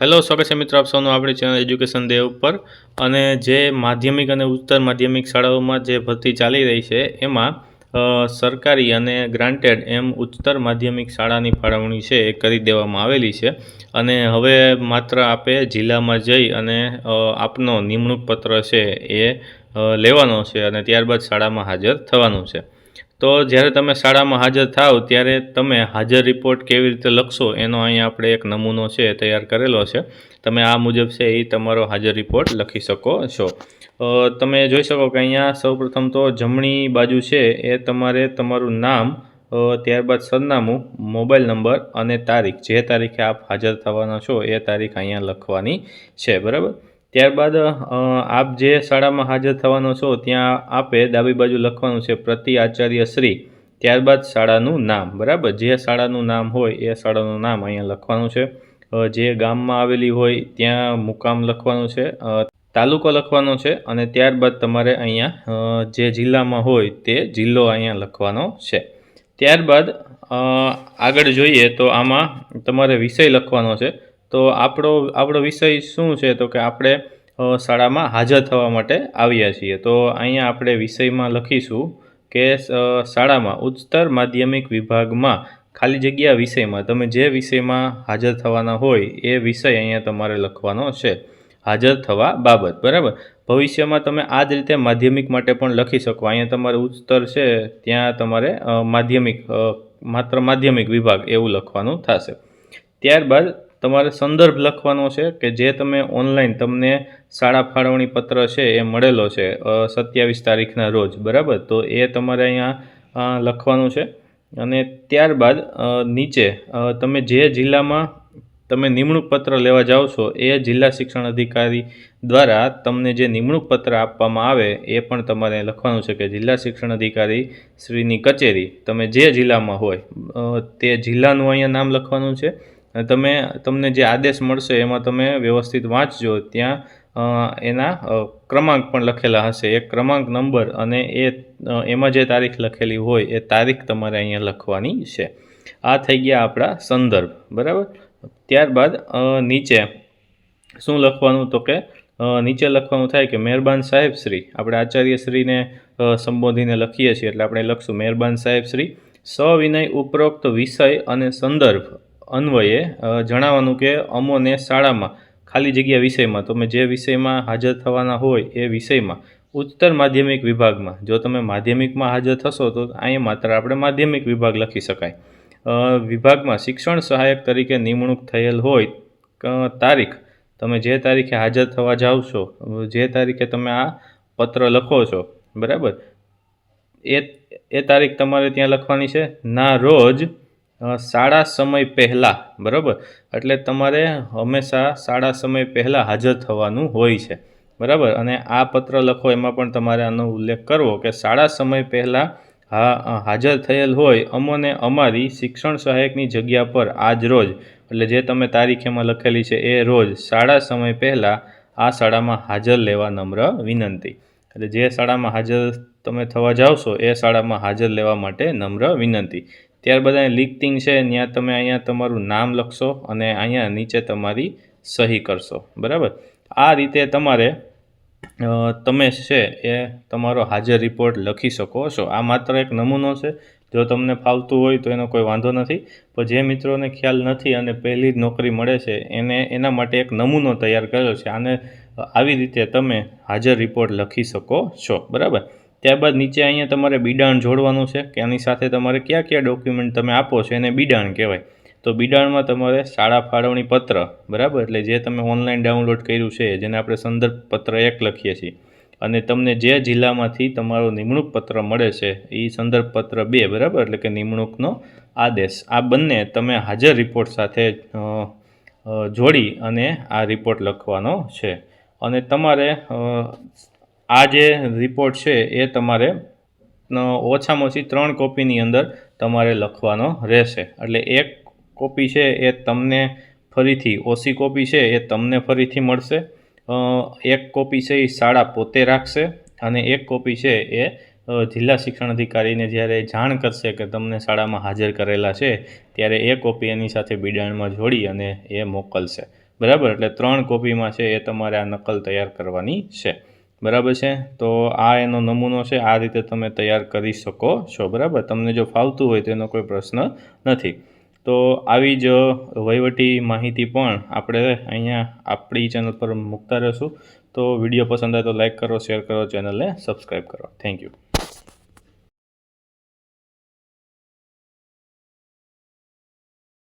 Hello, સ્વાગત છે મિત્રો આપ સૌનું આપણી ચેનલ એજ્યુકેશન દેવ ઉપર. અને જે માધ્યમિક અને ઉચ્ચતર માધ્યમિક શાળાઓમાં જે ભરતી ચાલી રહી છે, એમાં સરકારી અને ગ્રાન્ટેડ એમ ઉચ્ચતર માધ્યમિક શાળાની ફાળવણી છે એ કરી દેવામાં આવેલી છે. અને હવે માત્ર આપે જિલ્લામાં જઈ અને આપનો નિમણૂક પત્ર છે એ લેવાનો છે અને ત્યારબાદ શાળામાં હાજર થવાનું છે. તો જ્યારે તમે શાળામાં હાજર થાવ, ત્યારે તમે હાજર રિપોર્ટ કેવી રીતે લખશો, એનો અહીંયા આપણે એક નમૂનો છે તૈયાર કરેલો છે. તમે આ મુજબ છે એ તમારો હાજર રિપોર્ટ લખી શકો છો. તમે જોઈ શકો કે અહીંયા સૌપ્રથમ તો જમણી બાજુ છે એ તમારે તમારું નામ ત્યારબાદ સરનામું, મોબાઈલ નંબર અને તારીખ. જે તારીખે આપ હાજર થવાના છો એ તારીખ અહીંયા લખવાની છે, બરાબર? ત્યારબાદ આપ જે શાળામાં હાજર થવાનો છો, ત્યાં આપે ડાબી બાજુ લખવાનું છે, પ્રતિ આચાર્ય શ્રી. ત્યારબાદ શાળાનું નામ, બરાબર? જે શાળાનું નામ હોય, એ શાળાનું નામ અહીંયા લખવાનું છે. જે ગામમાં આવેલી હોય, ત્યાં મુકામ લખવાનું છે તાલુકો લખવાનો છે, અને ત્યારબાદ તમારે અહીંયા જે જિલ્લામાં હોય, તે જિલ્લો અહીંયા લખવાનો છે. ત્યારબાદ આગળ જોઈએ તો આમાં તમારે વિષય લખવાનો છે. તો આપણો આપણો વિષય શું છે? તો કે આપણે શાળામાં હાજર થવા માટે આવ્યા છીએ. તો અહીંયા આપણે વિષયમાં લખીશું કે શાળામાં ઉચ્ચતર માધ્યમિક વિભાગમાં ખાલી જગ્યા વિષયમાં તમે જે વિષયમાં હાજર થવાના હોય એ વિષય અહીંયા તમારે લખવાનો છે. હાજર થવા બાબત, બરાબર? ભવિષ્યમાં તમે આ જ રીતે માધ્યમિક માટે પણ લખી શકો. અહીંયા તમારે ઉચ્ચતર છે, ત્યાં તમારે માધ્યમિક માત્ર માધ્યમિક વિભાગ એવું લખવાનું થશે. ત્યારબાદ તમારે સંદર્ભ લખવાનો છે કે જે તમે ઓનલાઈન તમને શાળા ફાળવણી પત્ર છે એ મળેલો છે સત્યાવીસ તારીખના રોજ, બરાબર? તો એ તમારે અહીંયા લખવાનું છે. અને ત્યારબાદ નીચે તમે જે જિલ્લામાં તમે નિમણૂક પત્ર લેવા જાઓ છો એ જિલ્લા શિક્ષણ અધિકારી દ્વારા તમને જે નિમણૂક પત્ર આપવામાં આવે એ પણ તમારે લખવાનું છે કે જિલ્લા શિક્ષણ અધિકારી શ્રીની કચેરી, તમે જે જિલ્લામાં હોય તે જિલ્લાનું અહીંયા નામ લખવાનું છે. તમે, તમને જે આદેશ મળશે એમાં તમે વ્યવસ્થિત વાંચજો. ત્યાં એના ક્રમાંક પણ લખેલા હશે. એક ક્રમાંક નંબર અને એ એમાં જે તારીખ લખેલી હોય એ તારીખ તમારે અહીંયા લખવાની છે. આ થઈ ગયા આપણા સંદર્ભ. બરાબર? ત્યારબાદ નીચે શું લખવાનું તો કે નીચે લખવાનું થાય કે મહેરબાન સાહેબ શ્રી. આપણે આચાર્ય શ્રીને સંબોધીને લખીએ છીએ. એટલે આપણે લખશું મહેરબાન સાહેબ શ્રી. સવિનય ઉપરોક્ત વિષય અને સંદર્ભ. અન્વયે જણાવવાનું કે અમોને શાળામાં, ખાલી જગ્યા વિષયમાં, તમે જે વિષયમાં હાજર થવાના હોય એ વિષયમાં, ઉચ્ચતર માધ્યમિક વિભાગમાં. જો તમે માધ્યમિકમાં હાજર થશો, તો અહીંયા માત્ર આપણે માધ્યમિક વિભાગ લખી શકાય. વિભાગમાં શિક્ષણ સહાયક તરીકે નિમણૂક થયેલ હોય તારીખ, તમે જે તારીખે હાજર થવા જાઓ છો, જે તારીખે તમે આ પત્ર લખો છો, બરાબર? એ એ તારીખ તમારે ત્યાં લખવાની છે, ના રોજ શાળા સમય પહેલાં, બરાબર? એટલે તમારે હંમેશા શાળા સમય પહેલાં હાજર થવાનું હોય છે, બરાબર? અને આ પત્ર લખો, એમાં પણ તમારે આનો ઉલ્લેખ કરવો કે શાળા સમય પહેલાં હા હાજર થયેલ હોય અમોને અમારી શિક્ષણ સહાયકની જગ્યા પર આજ રોજ, એટલે જે તમે તારીખ એમાં લખેલી છે એ રોજ શાળા સમય પહેલાં આ શાળામાં હાજર લેવા નમ્ર વિનંતી. એટલે જે શાળામાં હાજર તમે થવા છો એ શાળામાં હાજર લેવા માટે નમ્ર વિનંતી. ત્યારબાદ અહીં લિખતિંગ છે ત્યાં તમે અહીંયા તમારું નામ લખશો અને અહીંયા નીચે તમારી સહી કરશો, બરાબર? આ રીતે તમારે તમે છે એ તમારો હાજર રિપોર્ટ લખી શકો છો. આ માત્ર એક નમૂનો છે. જો તમને ફાવતું હોય તો એનો કોઈ વાંધો નથી. પણ જે મિત્રોને ખ્યાલ નથી અને પહેલી જ નોકરી મળે છે, એને, એના માટે એક નમૂનો તૈયાર કરેલો છે. આને આવી રીતે તમે હાજર રિપોર્ટ લખી શકો છો, બરાબર? ત્યારબાદ નીચે અહીંયા તમારે બિડાણ જોડવાનું છે, કે આની સાથે તમારે કયા કયા ડોક્યુમેન્ટ તમે આપો છો, એને બિડાણ કહેવાય. તો બિડાણમાં તમારે શાળા ફાળવણી પત્ર, બરાબર? એટલે જે તમે ઓનલાઈન ડાઉનલોડ કર્યું છે, જેને આપણે સંદર્ભ પત્ર એક લખીએ છીએ. અને તમને જે જિલ્લામાંથી તમારો નિમણૂક પત્ર મળે છે એ સંદર્ભ પત્ર બે, બરાબર? એટલે કે નિમણૂકનો આદેશ. આ બંને તમે હાજર રિપોર્ટ સાથે જોડી અને આ રિપોર્ટ લખવાનો છે. અને તમારે આ જે રિપોર્ટ છે એ તમારે ઓછામાં ઓછી ત્રણ કોપીની અંદર તમારે લખવાનો રહેશે. એટલે એક કોપી છે એ તમને ફરીથી, ઓછી કોપી છે એ તમને ફરીથી મળશે. એક કોપી છે એ શાળા પોતે રાખશે અને એક કોપી છે એ જિલ્લા શિક્ષણ અધિકારીને જ્યારે જાણ કરશે કે તમને શાળામાં હાજર કરેલા છે, ત્યારે એ કોપી એની સાથે બિડાણમાં જોડી અને એ મોકલશે. બરાબર? એટલે ત્રણ કોપીમાં છે એ તમારે આ નકલ તૈયાર કરવાની છે. બરાબર છે? તો આ એનો નમૂનો છે, આ રીતે તમે તૈયાર કરી શકો છો, બરાબર? તમને જો ફાવતું હોય તો એનો કોઈ પ્રશ્ન નથી. તો આવી જ વહીવટી માહિતી પણ આપણે અહીંયા આપણી ચેનલ પર મૂકતા રહેશું. તો વીડિયો પસંદ આવે તો લાઈક કરો, શેર કરો, ચેનલને સબસ્ક્રાઈબ કરો. Thank you.